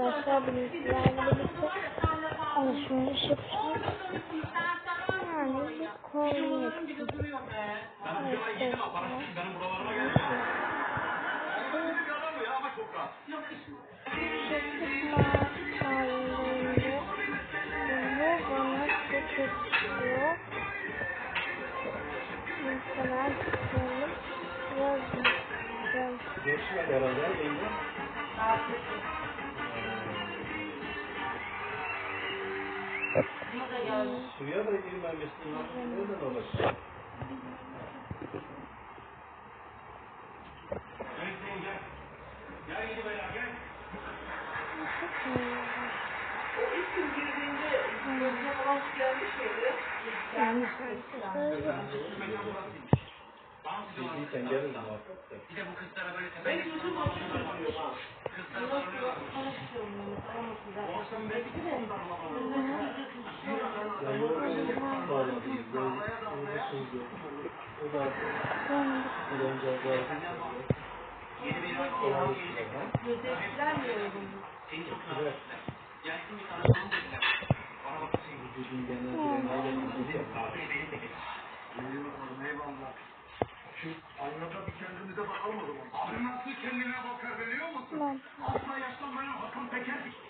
arkadaşlar bizlerle birlikte alışveriş yapacağız. Yani bir kombin yapacağız. Bu bana çok yakışıyor. Mesela tutalım. Biraz güzel. Geçmedi herhalde. Yenge. Suya da girmemesi neden olacak? Yani arkadaşlar Bildiysen gelin muhakkak da. Ya yorgunluk bağlıyız. Yorgunluk yok. O da ben bir önce geldi. Evet. Vücudun genel direnci de Şu aynada bir kendimize bakalım o zaman. Abi nasıl kendine bakar biliyor musun? Asla yaşlanmayan Hakan Peker.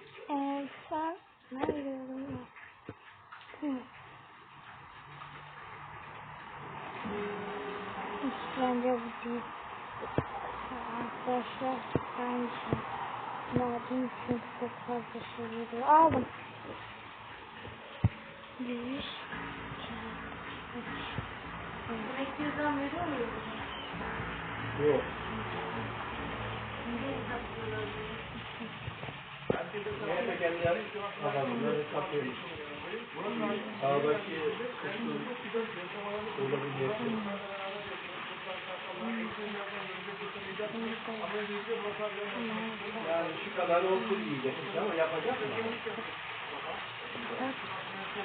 Arkadaşlar bence ne yapayım çünkü çok fazla şey geliyor. Aldım. Bir, iki, üç, Yok. Nerede kendileri kafasında kapıyormuş. Sağdaki kısmı olabilir. Yani şu kadar olsun diyeceksin ama yapacak mı?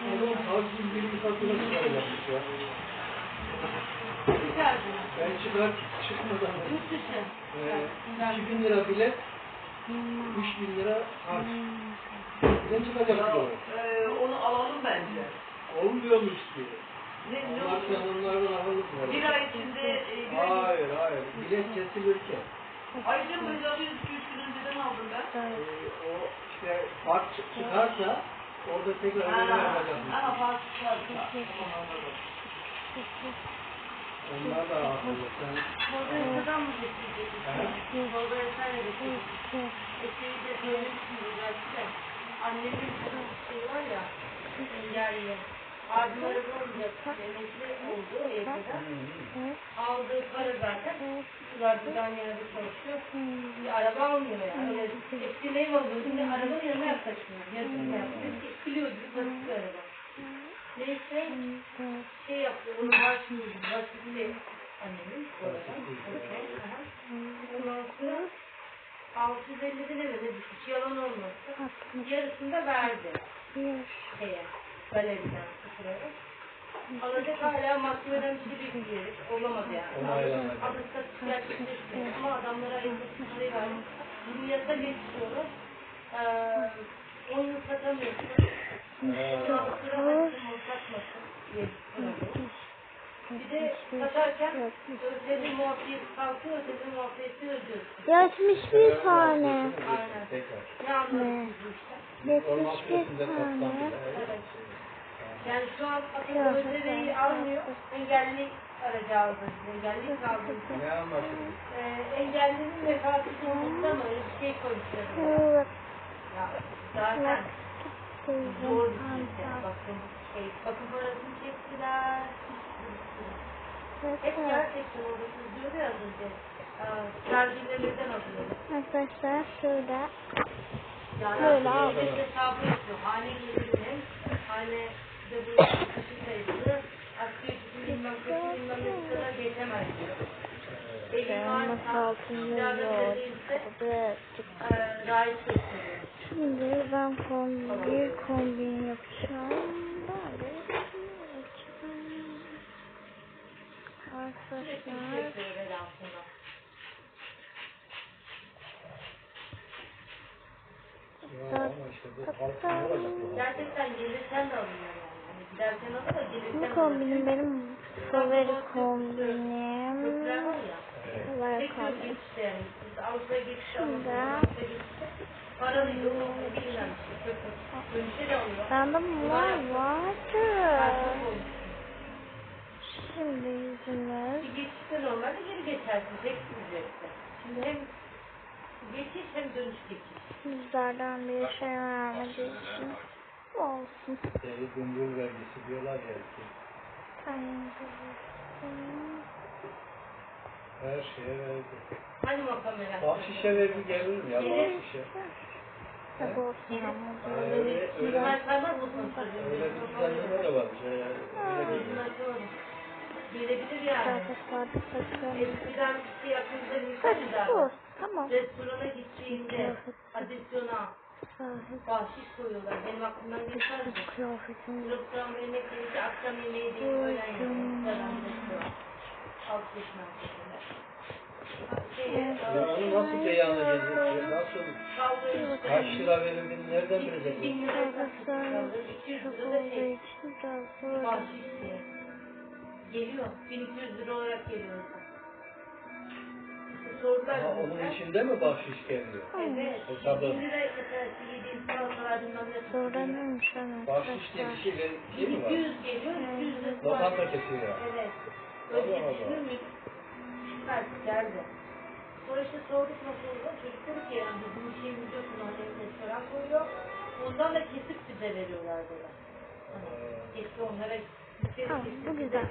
Oğlum az bir bir fatura çıkaracakmış ya. Ben çıkar çıkmadan e, 2000 lira bilet, 3000 lira harç. Ne çıkacak bu? Ee, onu alalım bence. Olmuyor mu istiyor? Ne, ne Onlar olur? sen onlardan alırız Bir ay içinde e, ay... Hayır hayır. Bilet kesilirken. Ayrıca bu hesabı 100 gün önceden aldım ben. e, o işte fark çı- çıkarsa orada tekrar ödeme Ha, yapacakmış. ha, farklı farklı. Onlar da akıllı. Sen Tolga yasadan mı getireceksin? He? Tolga yasayla getireceksin. iki, Eseyi de söylemişsiniz belki de. Annemin şey var ya, engelli. Abim araba emekli oldu EYT'den. üç, Aldığı para zaten. Radyodan aynı yerde çalışıyor. Bir araba almıyor yani. Öyle ne alıyor? Şimdi arabanın yanına yaklaşmıyor. Yazık yani. Biz biliyoruz bir basit bir araba. Neyse şey yaptı. Onu başlıyordu. Basitli annemin. Ondan sonra 650'den eve de düşmüş. Yalan olmasın. Yarısını da verdi. Şeye. Galeriden sıfıraya. Alacak hala mahkemeden bir şey bekliyoruz. Olamadı yani. satış gerçekleşmiyor ama adamlara elbette parayı verdik. Bunu yasa geçiyoruz. Ee, onu satamıyorsun. Ondan sonra hakim satmasın diye. Bir de satarken ödeli muafiyeti kalkıyor, ödeli muafiyeti ödüyorsun. Yetmiş bir tane. Aynen. Ne bir Orman tane. Evet. Yani şu an akıllı ödemeyi almıyor. Engelli aracı aldınız. Engelli kaldınız. Ne anlaşıldı? Ee, engellinin vefatı sonuçta mı öyle bir şey. Evet. Ya zaten zor bir şey. Bakın şey, bakım parasını çektiler. Hep aldı. gerçekten orada sızıyordu ya az önce. Sergilerimizden alıyordu. Arkadaşlar şurada Yani Böyle aslında aldım. devlet hesabı yapıyor. Hane gelirinin, hane Dayanmak altında yok. raiz gösteriyor. Şimdi ben kombin, kombin yapacağım. Bir Arkadaşlar? Gerçekten gelirken de alınıyor Bu kombinim benim favori kombinim. alıyor. Bende bunlar vardı. Şimdi yüzümüz. Bir geçişte normalde geri geçersin. Tek ücretle. Şimdi hem geçiş hem dönüş geçiş. Yüzlerden bir şey vermediği için olsun. Deli gümrük vergisi diyorlar ya. ki. Her şeye verdi. Hani makam merak Bahşişe vergi gelir mi ya bahşişe? Tabi olsun ama. Öyle, öyle, öyle bir düzenleme de varmış. ya, yani Öyle geliyor. Gelebilir yani. Eskiden bir yakınızda bir. Tamam. Restorana gittiğinde adisyona. Bahşiş koyuyorlar. Benim aklımdan geçmezdi. Bu kıyafetim. Restoran yemek yiyince akşam yemeği değil öğlen yemeği. Restoran restoran. Alt geçmez. Şey, Ya onu nasıl beyan edeceğiz? Nasıl? Kaç lira verildiğini nereden bilecek? Bin lira Kıyafetler 200 çok lira da şey. Bahşiş diye. Geliyor. 1200 lira olarak geliyor. Ama onun içinde mi bahşiş geliyor? Evet. Hesabı. 1000 lira mesela yediğin salatalar bilmem ne. Sonra neymiş hani Bahşiş diye bir şey, ver- şey mi var? 200 geliyor, 200 lira. Lokanta kesiyor. Evet. Allah Öyle Allah. düşünür müyüz? Belki geldi. Sonra işte sorduk nasıl olur. Çocuk dedi ki yani bizim şeyimiz yok. Hani restoran koyuyor. Ondan da kesip bize veriyorlar dedi. Hani keşke onlara bir Tamam, bu güzel.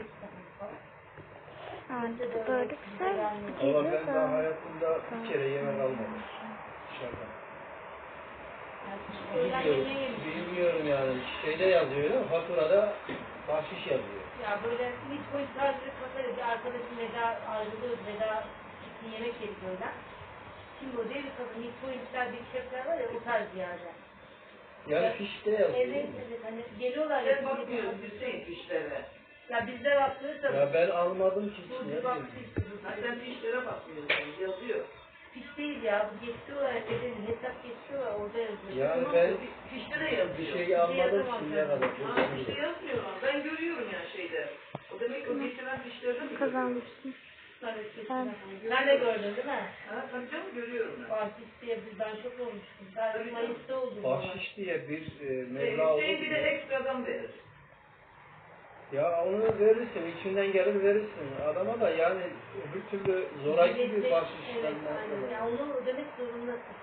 Yani güzel Ama ben daha hayatımda bir kere yemek almadım. Dışarıdan. Yani Bilmiyorum, yani. Şeyde yazıyor, faturada bahşiş yazıyor. Ya böyle hiç boyut tarzı kafayla bir arkadaşım veda ayrılıyoruz. Veda için yemek yedik öğlen. Şimdi o değil kadın ilk boyutlar bir şefler var ya o tarz bir yerde. Yani fişte yazıyor. Evet evet hani geliyorlar ya. Ben bakmıyorum Hüseyin fişlere. Ya bizde baktığınız Ya ben almadım ki bu bir bu. Ha sen fişlere bakmıyorsun yazıyor. Piş değil ya. Bu geçiyorlar. Bedenin hesap geçiyorlar. Orada yazıyor. Yani Tamam, ben fi- fişlere yazıyor. bir şey almadım şimdiye kadar. Ha fişte yazmıyor ama ben görüyorum yani şeyde. O demek ki o getiren fişlerde mi? Kazanmışsın. Ben... Nerede gördün değil mi? Ha tabii canım görüyorum ben. Bahşiş diye bir ben şok olmuştum. Ben Mayıs'ta oldum. Bahşiş diye bir e, Ee, meblağ olur. Hüseyin bir de ekstradan verir. Ya onu verirsin, içinden gelir verirsin. Adama da yani öbür türlü zoraki bir bahşiş evet, aynen. Ya onu ödemek zorundasın.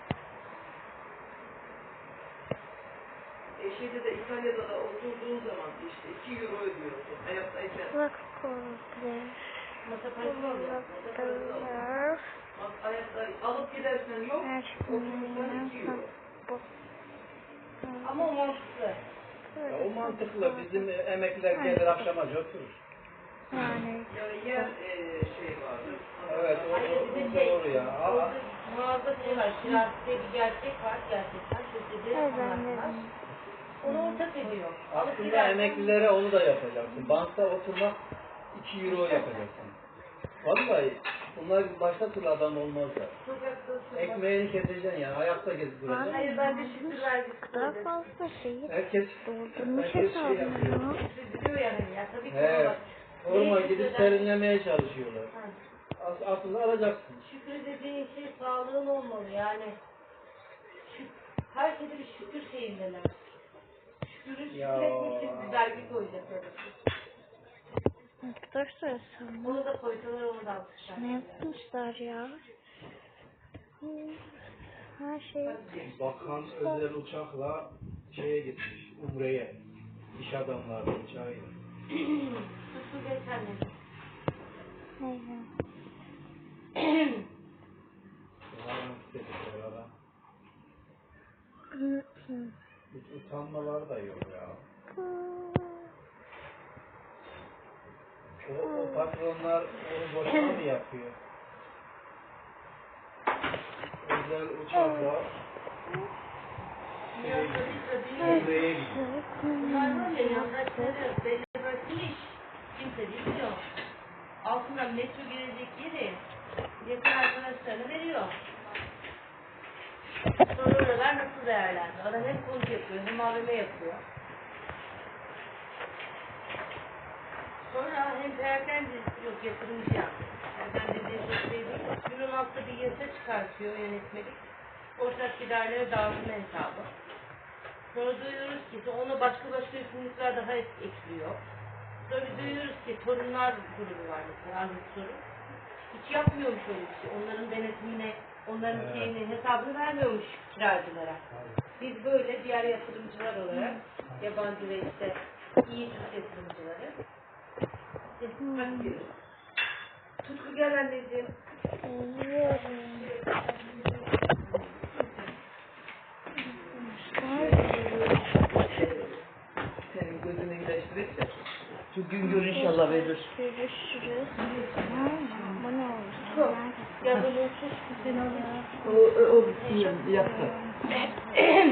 E şeyde de İtalya'da da oturduğun zaman işte 2 euro ödüyorsun. Hayattayken. Bak. Masa parası alıyor. Masa parası. Bak hayatta alıp gidersen yok. Her Oturursan şeyden 2 euro. bu. Ama o mantıklı. Ya o mantıklı. Bizim emekliler gelir akşama oturur. Yani Yani yer e, şey vardır. Evet, o, Hayır o, şey, doğru ya. Aa, mağaza şey var, diye bir gerçek var gerçekten. Sözleri dedim. Onu ortak ediyor. Alıp aslında emeklilere onu da yapacaksın. Bankta oturmak 2 euro yapacaksın. Vallahi bunlar başka türlü adam olmazlar. Ekmeğini keseceksin ya, ayakta gezip duracaksın. Hayır şükür vergisi Daha ödedim. fazla şeyi Herkes, doldurmuş herkes şey yapıyor. Biliyor yani ya tabii ki He, orma gidip şükür serinlemeye çalışıyorlar. As aslında alacaksın. Şükür dediğin şey sağlığın olmalı yani. Herkese bir şükür şeyindeler. Şükürü Ya. şükretmek için bir vergi koyacak öyle. Arkadaşlar sen Onu da koysalar onu da almışlar. ne yapmışlar ya? Her şey Bakan özel uçakla şeye gitmiş, Umre'ye. İş adamları uçağıyla. Suçlu geçenleri. neyse. Kullanmak istedikleri adam. Hiç utanmalar da yok ya. O, o patronlar onu boşuna mı yapıyor? Özel uçakla tabii. Umre'ye gidiyor. Bunlar ya yandaşları belli bırakmış. Kimse bilmiyor. Altından metro girecek yeri yakın arkadaşlarına veriyor. Sonra oralar nasıl değerlendi? Adam hem konut yapıyor hem AVM yapıyor. Sonra hem perakende yok yatırımcı yaptı. Çok şey değil. Günün altta bir yasa çıkartıyor yönetmelik. Ortak giderleri dağıtma hesabı. Sonra duyuyoruz ki ona başka başka yükümlülükler daha ek- ekliyor. Sonra duyuyoruz ki torunlar grubu var mesela Ahmet Sorun. Hiç yapmıyormuş öyle bir şey. Onların denetimine, onların Evet. şeyini, hesabını vermiyormuş kiracılara. Biz böyle diğer yatırımcılar olarak, yabancı ve işte iyi Türk yatırımcıları destek veriyoruz. Tutku gel anneciğim. Senin gözünü iyileştirirse. Şu gün gör inşallah verir. Görüşürüz. Bu ne oldu? Ya seni alayım. O, o, o yaptı. Hep